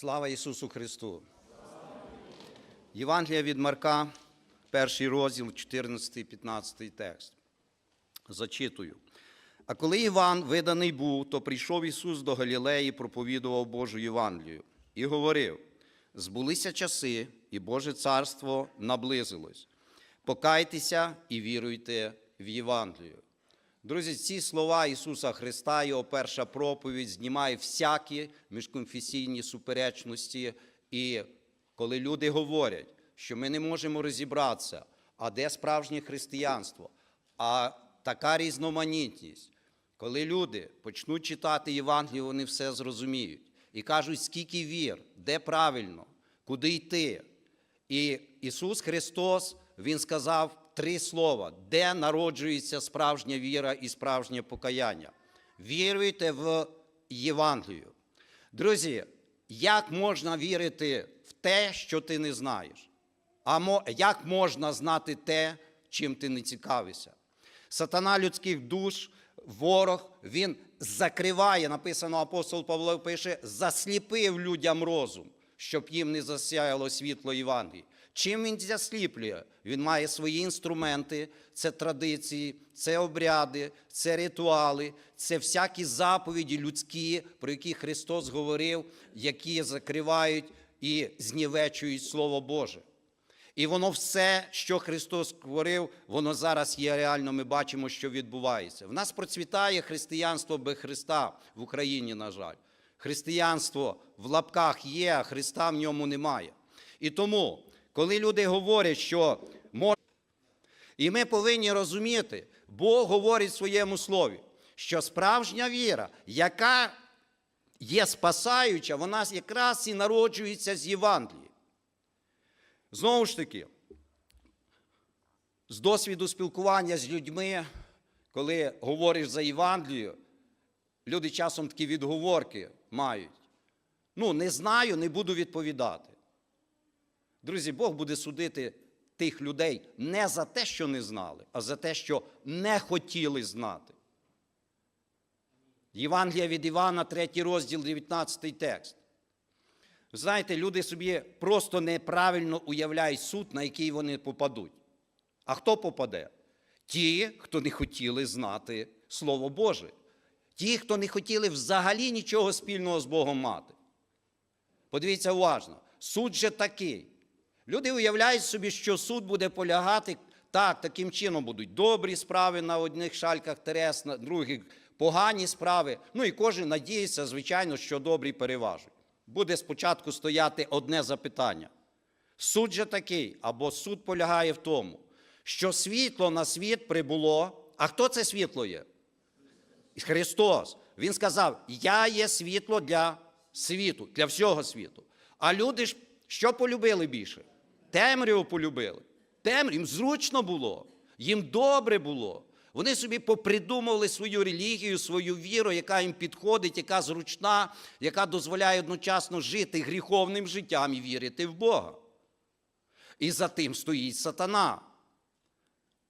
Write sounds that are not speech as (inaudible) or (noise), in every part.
Слава Ісусу Христу! Євангелія від Марка, перший розділ, 14-15 текст. Зачитую. А коли Іван виданий був, то прийшов Ісус до Галілеї, проповідував Божу Євангелію і говорив: збулися часи, і Боже царство наблизилось. Покайтеся і віруйте в Євангелію. Друзі, ці слова Ісуса Христа, Його перша проповідь знімає всякі міжконфесійні суперечності. І коли люди говорять, що ми не можемо розібратися, а де справжнє християнство, а така різноманітність, коли люди почнуть читати Євангелію, вони все зрозуміють і кажуть, скільки вір, де правильно, куди йти. І Ісус Христос, Він сказав три слова, де народжується справжня віра і справжнє покаяння. Віруйте в Євангелію. Друзі, як можна вірити в те, що ти не знаєш? А як можна знати те, чим ти не цікавишся? Сатана людських душ, ворог, він закриває, написано апостол Павло пише, засліпив людям розум, щоб їм не засяяло світло Євангелії. Чим він засліплює? Він має свої інструменти, це традиції, це обряди, це ритуали, це всякі заповіді людські, про які Христос говорив, які закривають і знівечують Слово Боже. І воно все, що Христос створив, воно зараз є реально. Ми бачимо, що відбувається. В нас процвітає християнство без Христа в Україні, на жаль. Християнство в лапках є, а Христа в ньому немає. І тому, коли люди говорять, що можна. І ми повинні розуміти, Бог говорить в своєму слові, що справжня віра, яка є спасаюча, вона якраз і народжується з Євангелії. Знову ж таки, з досвіду спілкування з людьми, коли говориш за Євангелію, люди часом такі відговорки мають. Ну, не знаю, не буду відповідати. Друзі, Бог буде судити тих людей не за те, що не знали, а за те, що не хотіли знати. Євангелія від Івана, 3 розділ, 19 текст. Знаєте, люди собі просто неправильно уявляють суд, на який вони попадуть. А хто попаде? Ті, хто не хотіли знати Слово Боже. Ті, хто не хотіли взагалі нічого спільного з Богом мати. Подивіться уважно, суд же такий. Люди уявляють собі, що суд буде полягати так, таким чином будуть добрі справи на одних шальках терес, на других погані справи. Ну і кожен надіється, звичайно, що добрі переважують. Буде спочатку стояти одне запитання. Суд же такий, або суд полягає в тому, що світло на світ прибуло. А хто це світло є? Христос. Він сказав: Я є світло для світу, для всього світу. А люди ж що полюбили більше? Темряву полюбили. Темряву, їм зручно було, їм добре було. Вони собі попридумували свою релігію, свою віру, яка їм підходить, яка зручна, яка дозволяє одночасно жити гріховним життям і вірити в Бога. І за тим стоїть сатана.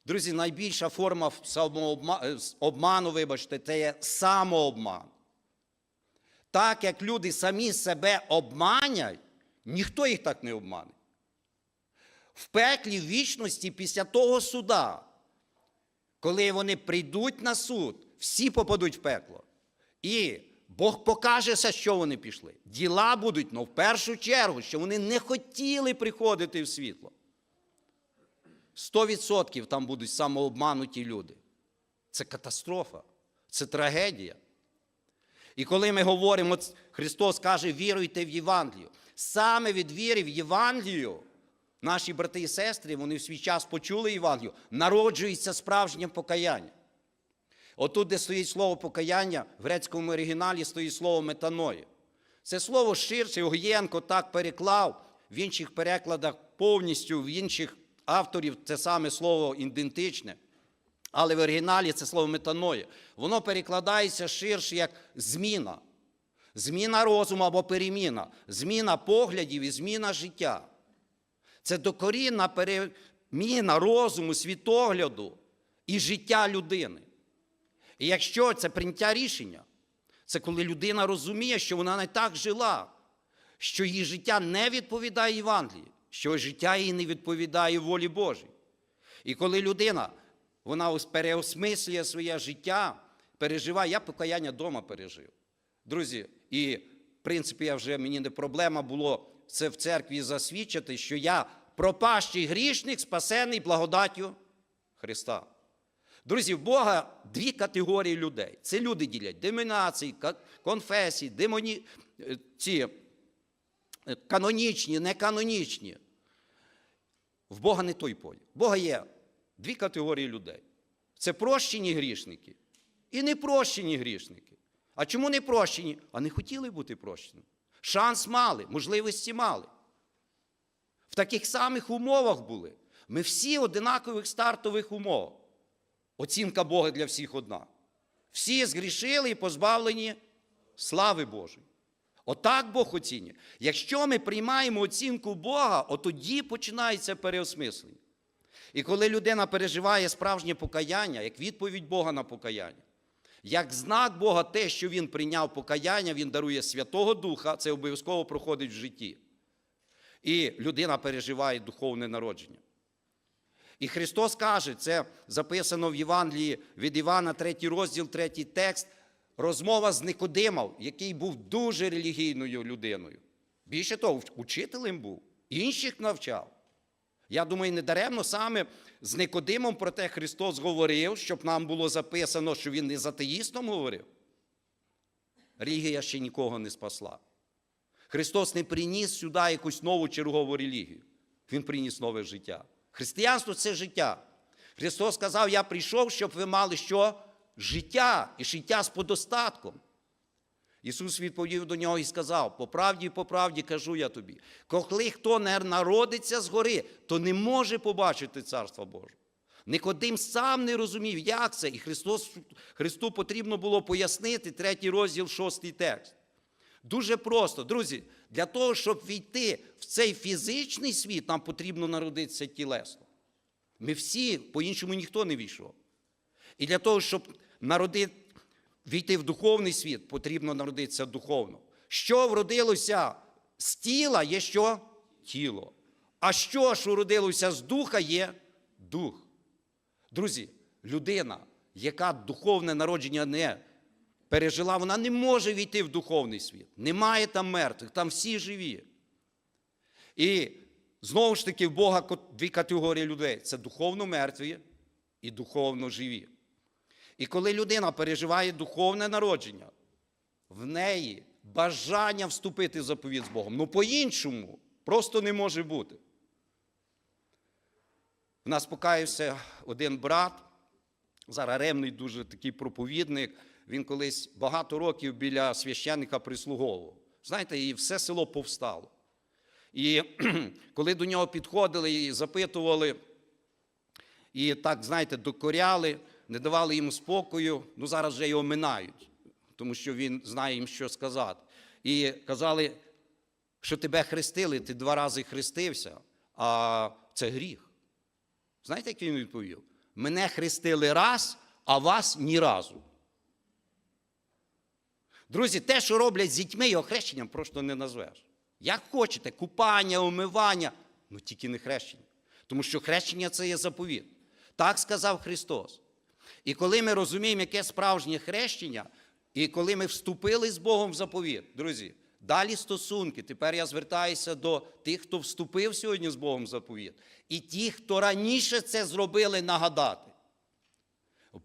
Друзі, найбільша форма е, обману, вибачте, це є самообман. Так як люди самі себе обманять, ніхто їх так не обмане. В пеклі в вічності після того суда, коли вони прийдуть на суд, всі попадуть в пекло. І Бог покажеся, що вони пішли. Діла будуть, але в першу чергу, що вони не хотіли приходити в світло. 100% там будуть самообмануті люди. Це катастрофа, це трагедія. І коли ми говоримо, Христос каже, віруйте в Євангелію. Саме від віри в Євангелію, наші брати і сестри, вони в свій час почули Євангелію, народжується справжнє покаяння. Отут, де стоїть слово покаяння, в грецькому оригіналі стоїть слово метаної. Це слово ширше, Огієнко так переклав, в інших перекладах повністю, в інших авторів це саме слово ідентичне. Але в оригіналі це слово метаноє. Воно перекладається ширше як зміна. Зміна розуму або переміна, зміна поглядів і зміна життя. Це докорінна переміна розуму, світогляду і життя людини. І якщо це прийняття рішення, це коли людина розуміє, що вона не так жила, що її життя не відповідає Євангелії, що життя її не відповідає волі Божій. І коли людина вона переосмислює своє життя, переживає, я покаяння вдома пережив. Друзі, і в принципі, я вже мені не проблема було це в церкві засвідчити, що я пропащий грішник, спасений благодаттю Христа. Друзі, в Бога дві категорії людей. Це люди ділять демінації, конфесії, демоні, е, ці е, канонічні, неканонічні. В Бога не той поділ. В Бога є дві категорії людей. Це прощені грішники і непрощені грішники. А чому не прощені? А не хотіли бути прощені. Шанс мали, можливості мали. В таких самих умовах були. Ми всі одинакових стартових умовах. Оцінка Бога для всіх одна. Всі згрішили і позбавлені слави Божої. Отак Бог оцінює. Якщо ми приймаємо оцінку Бога, от тоді починається переосмислення. І коли людина переживає справжнє покаяння, як відповідь Бога на покаяння, як знак Бога те, що він прийняв покаяння, він дарує Святого Духа, це обов'язково проходить в житті. І людина переживає духовне народження. І Христос каже, це записано в Євангелії від Івана, 3 розділ, 3 текст, розмова з Никодимом, який був дуже релігійною людиною. Більше того, учителем був, інших навчав. Я думаю, не даремно саме з Никодимом про те Христос говорив, щоб нам було записано, що він не з атеїстом говорив. Релігія ще нікого не спасла. Христос не приніс сюди якусь нову чергову релігію. Він приніс нове життя. Християнство це життя. Христос сказав: Я прийшов, щоб ви мали що? Життя і життя з подостатком. Ісус відповів до нього і сказав: по правді, по правді кажу я тобі, коли хто не народиться згори, то не може побачити Царство Боже. Никодим сам не розумів, як це, і Христос, Христу потрібно було пояснити третій розділ, шостий текст. Дуже просто, друзі, для того, щоб війти в цей фізичний світ, нам потрібно народитися тілесно. Ми всі, по-іншому ніхто не війшов. І для того, щоб народити, війти в духовний світ, потрібно народитися духовно. Що вродилося з тіла, є що? Тіло. А що ж уродилося з духа, є дух. Друзі, людина, яка духовне народження не пережила, вона не може війти в духовний світ. Немає там мертвих, там всі живі. І знову ж таки, в Бога дві категорії людей: це духовно мертві і духовно живі. І коли людина переживає духовне народження, в неї бажання вступити в заповіт з Богом. Ну по-іншому просто не може бути. В нас покаявся один брат, зараз ремний дуже такий проповідник. Він колись багато років біля священника прислуговував. Знаєте, і все село повстало. І (clears throat) коли до нього підходили і запитували, і так, знаєте, докоряли, не давали йому спокою, ну зараз вже його минають, тому що він знає їм, що сказати. І казали, що тебе хрестили, ти два рази хрестився, а це гріх. Знаєте, як він відповів? Мене хрестили раз, а вас ні разу. Друзі, те, що роблять з дітьми, його хрещенням просто не назвеш. Як хочете, купання, умивання, ну тільки не хрещення. Тому що хрещення це є заповіт. Так сказав Христос. І коли ми розуміємо, яке справжнє хрещення, і коли ми вступили з Богом в заповіт, друзі, далі стосунки. Тепер я звертаюся до тих, хто вступив сьогодні з Богом в заповіт, і ті, хто раніше це зробили, нагадати.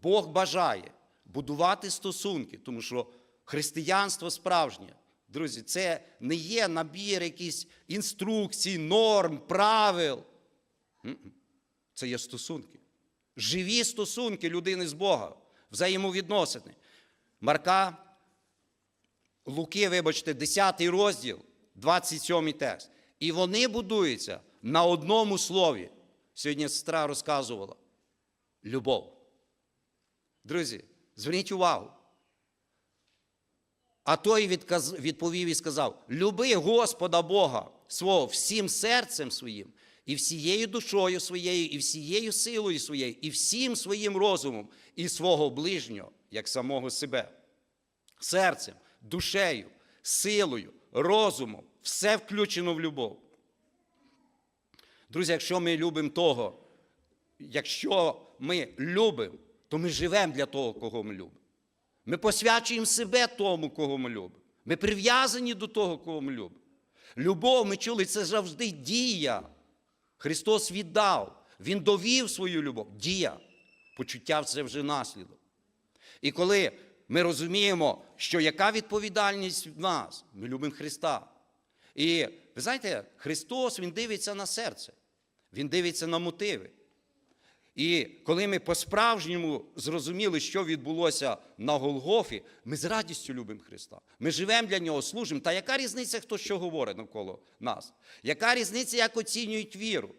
Бог бажає будувати стосунки, тому що християнство справжнє. Друзі, це не є набір якихось інструкцій, норм, правил. Це є стосунки. Живі стосунки людини з Богом, взаємовідносини. Марка, Луки, вибачте, 10 розділ, 27 текст. І вони будуються на одному слові. Сьогодні сестра розказувала. Любов. Друзі, зверніть увагу. А той відповів і сказав: Люби Господа Бога свого всім серцем своїм, і всією душою своєю, і всією силою своєю, і всім своїм розумом, і свого ближнього, як самого себе. Серцем, душею, силою, розумом. Все включено в любов. Друзі, якщо ми любимо того, якщо ми любимо, то ми живемо для того, кого ми любимо. Ми посвячуємо себе тому, кого ми любимо. Ми прив'язані до того, кого ми любимо. Любов, ми чули, це завжди дія. Христос віддав, Він довів свою любов. Дія. Почуття це вже наслідок. І коли ми розуміємо, що яка відповідальність в нас, ми любимо Христа. І ви знаєте, Христос Він дивиться на серце, Він дивиться на мотиви. І коли ми по-справжньому зрозуміли, що відбулося на Голгофі, ми з радістю любимо Христа. Ми живемо для Нього, служимо. Та яка різниця, хто що говорить навколо нас? Яка різниця, як оцінюють віру?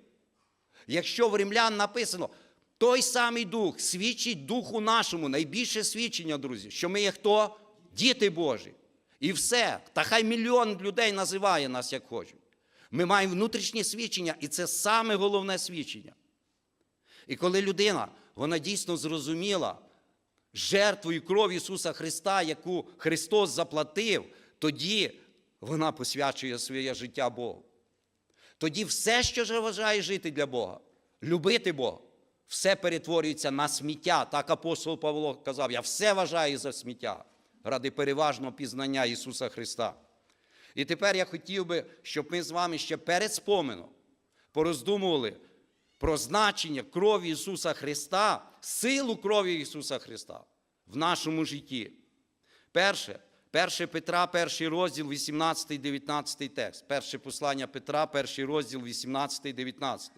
Якщо в римлян написано, той самий дух свідчить духу нашому, найбільше свідчення, друзі, що ми є хто? Діти Божі. І все. Та хай мільйон людей називає нас, як хочуть. Ми маємо внутрішнє свідчення, і це саме головне свідчення. І коли людина, вона дійсно зрозуміла жертвою крові Ісуса Христа, яку Христос заплатив, тоді вона посвячує своє життя Богу. Тоді все, що заважає жити для Бога, любити Бога, все перетворюється на сміття. Так апостол Павло казав: я все вважаю за сміття ради переважного пізнання Ісуса Христа. І тепер я хотів би, щоб ми з вами ще перед споменом пороздумували про значення крові Ісуса Христа, силу крові Ісуса Христа в нашому житті. Перше, 1 Петра, 1 розділ, 18-19 текст. Перше послання Петра, перший розділ, 18-19.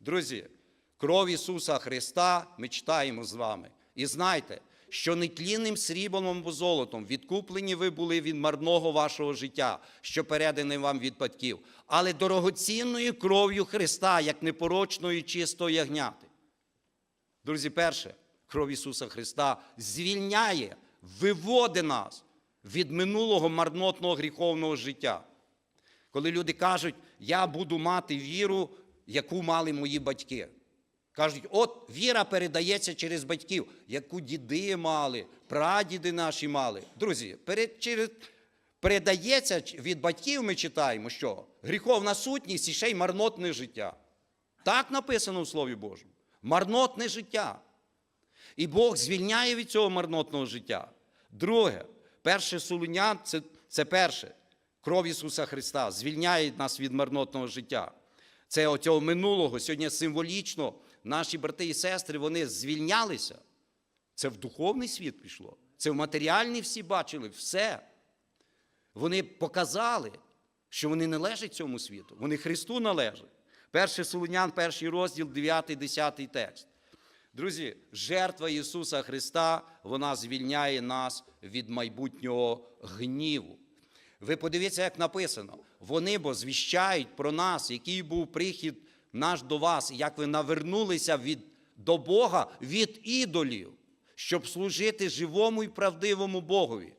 Друзі, кров Ісуса Христа ми читаємо з вами. І знайте, що нетлінним сріблом або золотом відкуплені ви були від марного вашого життя, що переданий вам від батьків, але дорогоцінною кров'ю Христа, як непорочної чистої ягняти. Друзі, перше, кров Ісуса Христа звільняє, виводить нас від минулого марнотного гріховного життя. Коли люди кажуть, я буду мати віру, яку мали мої батьки. Кажуть, от віра передається через батьків, яку діди мали, прадіди наші мали. Друзі, перед, через, передається від батьків, ми читаємо, що гріховна сутність і ще й марнотне життя. Так написано в Слові Божому. Марнотне життя. І Бог звільняє від цього марнотного життя. Друге, перше Солунян це, це перше. Кров Ісуса Христа звільняє нас від марнотного життя. Це оцього минулого. Сьогодні символічно наші брати і сестри вони звільнялися. Це в духовний світ пішло. Це в матеріальний всі бачили все. Вони показали, що вони не належать цьому світу, вони Христу належать. Перше Солонян, перший розділ, 9-10 текст. Друзі, жертва Ісуса Христа, вона звільняє нас від майбутнього гніву. Ви подивіться, як написано. Вони бо звіщають про нас, який був прихід наш до вас, як ви навернулися від, до Бога від ідолів, щоб служити живому і правдивому Богові.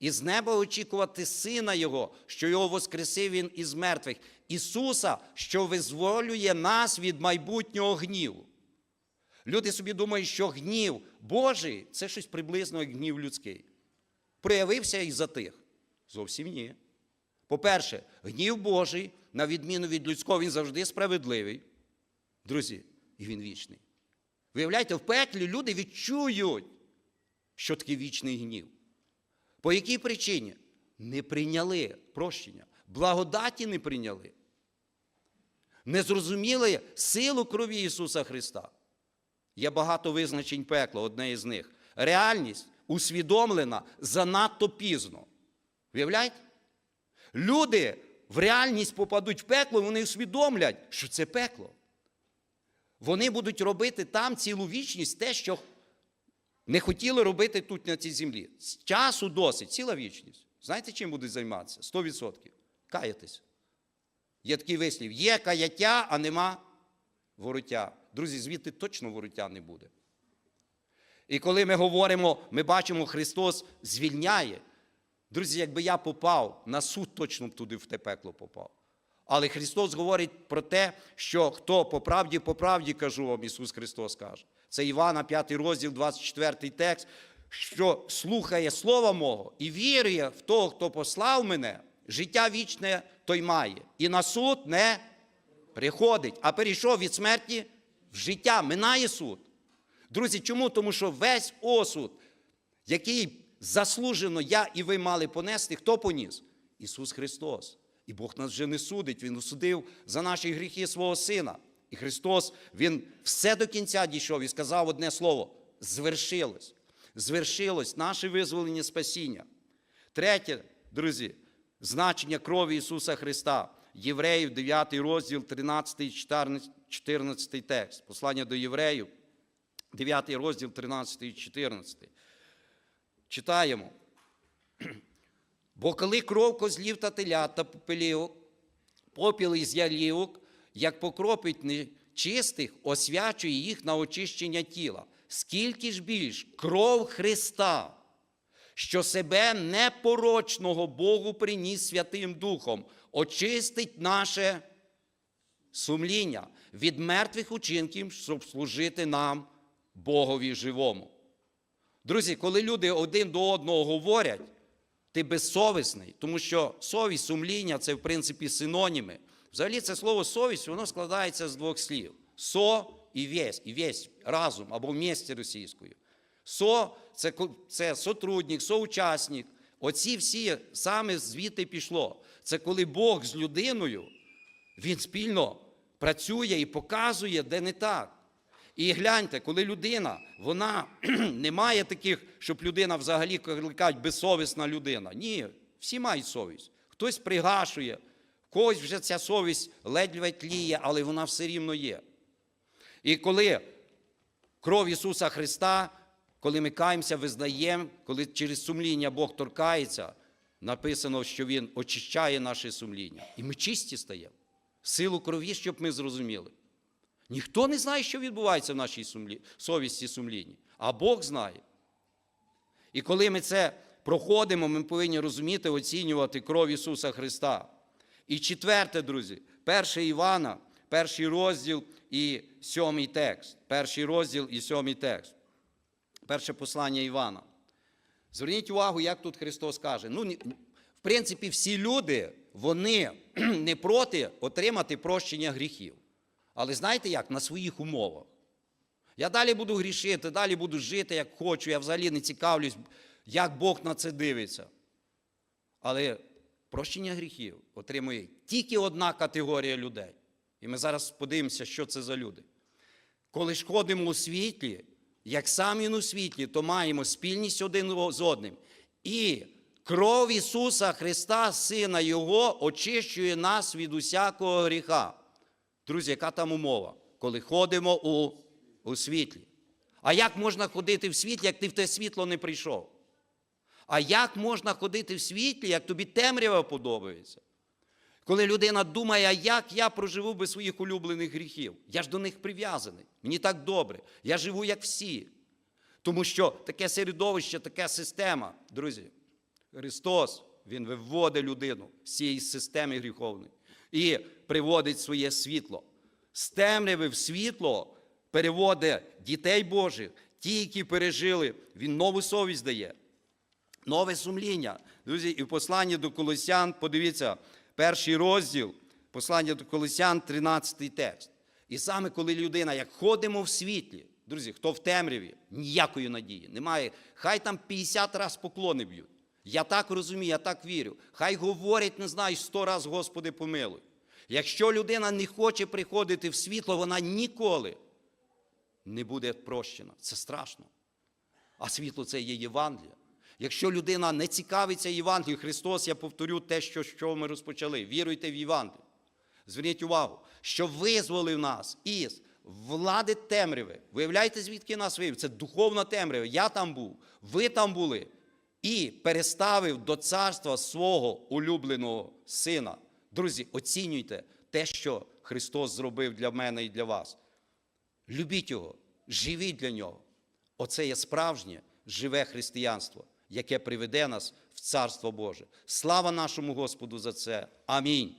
І з неба очікувати Сина Його, що Його воскресив Він із мертвих, Ісуса, що визволює нас від майбутнього гніву. Люди собі думають, що гнів Божий це щось приблизно як гнів людський. Проявився і затих. Зовсім ні. По-перше, гнів Божий, на відміну від людського, він завжди справедливий. Друзі, і він вічний. Виявляєте, в пеклі люди відчують, що таке вічний гнів. По якій причині? Не прийняли прощення, благодаті не прийняли. Не зрозуміли силу крові Ісуса Христа. Є багато визначень пекла, одне із них. Реальність усвідомлена занадто пізно. Виявляєте? Люди в реальність попадуть в пекло, вони усвідомлять, що це пекло. Вони будуть робити там цілу вічність те, що не хотіли робити тут на цій землі. З часу досить, ціла вічність. Знаєте, чим будуть займатися? 100%. Каятись. Є такий вислів: є каяття, а нема вороття. Друзі, звідти точно вороття не буде. І коли ми говоримо, ми бачимо, Христос звільняє. Друзі, якби я попав на суд, точно б туди в те пекло попав. Але Христос говорить про те, що хто по правді, по правді кажу вам, Ісус Христос каже. Це Івана, 5 розділ, 24 текст, що слухає Слова мого і вірує в того, хто послав мене, життя вічне той має. І на суд не приходить, а перейшов від смерті в життя, минає суд. Друзі, чому? Тому що весь осуд, який заслужено я і ви мали понести, хто поніс? Ісус Христос. І Бог нас вже не судить, Він осудив за наші гріхи свого Сина. І Христос, Він все до кінця дійшов і сказав одне слово: звершилось. Звершилось наше визволення спасіння. Третє, друзі, значення крові Ісуса Христа. Євреїв, 9 розділ, 13, 14, 14 текст. Послання до євреїв, 9 розділ, 13 і 14. Читаємо. Бо коли кров козлів та телят та попелівок, попіл із ялівок, як покропить нечистих, освячує їх на очищення тіла. Скільки ж більш кров Христа, що себе непорочного Богу приніс Святим Духом, очистить наше сумління від мертвих учинків, щоб служити нам, Богові живому. Друзі, коли люди один до одного говорять, ти безсовісний, тому що совість, сумління це в принципі синоніми. Взагалі, це слово совість воно складається з двох слів: со і весь, і весь разом або вмісті російською. Со це, це сотрудник, соучасник. Оці всі саме звідти пішло. Це коли Бог з людиною, він спільно працює і показує, де не так. І гляньте, коли людина, вона (clears throat) не має таких, щоб людина взагалі кликають безсовісна людина. Ні, всі мають совість. Хтось пригашує, в когось вже ця совість ледве тліє, але вона все рівно є. І коли кров Ісуса Христа, коли ми каємося, визнаємо, коли через сумління Бог торкається, написано, що Він очищає наше сумління. І ми чисті стаємо. Силу крові, щоб ми зрозуміли. Ніхто не знає, що відбувається в нашій сумлі... совісті сумлінні, а Бог знає. І коли ми це проходимо, ми повинні розуміти, оцінювати кров Ісуса Христа. І четверте, друзі, 1 Івана, перший розділ і сьомий текст. Перший розділ і сьомий текст. Перше послання Івана. Зверніть увагу, як тут Христос каже. Ну, в принципі, всі люди, вони (clears throat) не проти отримати прощення гріхів. Але знаєте як? На своїх умовах. Я далі буду грішити, далі буду жити, як хочу, я взагалі не цікавлюсь, як Бог на це дивиться. Але прощення гріхів отримує тільки одна категорія людей. І ми зараз подивимося, що це за люди. Коли ж ходимо у світлі, як сам він у світлі, то маємо спільність один з одним. І кров Ісуса Христа, Сина Його, очищує нас від усякого гріха. Друзі, яка там умова? Коли ходимо у, у світлі. А як можна ходити в світлі, як ти в те світло не прийшов? А як можна ходити в світлі, як тобі темрява подобається? Коли людина думає, а як я проживу без своїх улюблених гріхів? Я ж до них прив'язаний. Мені так добре. Я живу як всі. Тому що таке середовище, така система, друзі, Христос, Він виводить людину з цієї системи гріховної і приводить своє світло. З темряви в світло переводить дітей Божих, ті, які пережили, Він нову совість дає нове сумління. Друзі, і в посланні до Колосян, подивіться, перший розділ, послання до Колосян, 13 текст. І саме коли людина, як ходимо в світлі, друзі, хто в темряві, ніякої надії немає. Хай там 50 раз поклони б'ють. Я так розумію, я так вірю. Хай говорять, не знаю, 100 раз, Господи, помилуй. Якщо людина не хоче приходити в світло, вона ніколи не буде прощена. Це страшно. А світло це є Євангелія. Якщо людина не цікавиться Євангелією, Христос, я повторю те, що, що ми розпочали. Віруйте в Євангелію. Зверніть увагу, що визволив нас із влади темряви. Виявляєте, звідки нас вивів? Це духовна темрява. Я там був, ви там були. І переставив до царства свого улюбленого сина. Друзі, оцінюйте те, що Христос зробив для мене і для вас. Любіть його, живіть для нього. Оце є справжнє живе християнство, яке приведе нас в Царство Боже. Слава нашому Господу за це. Амінь.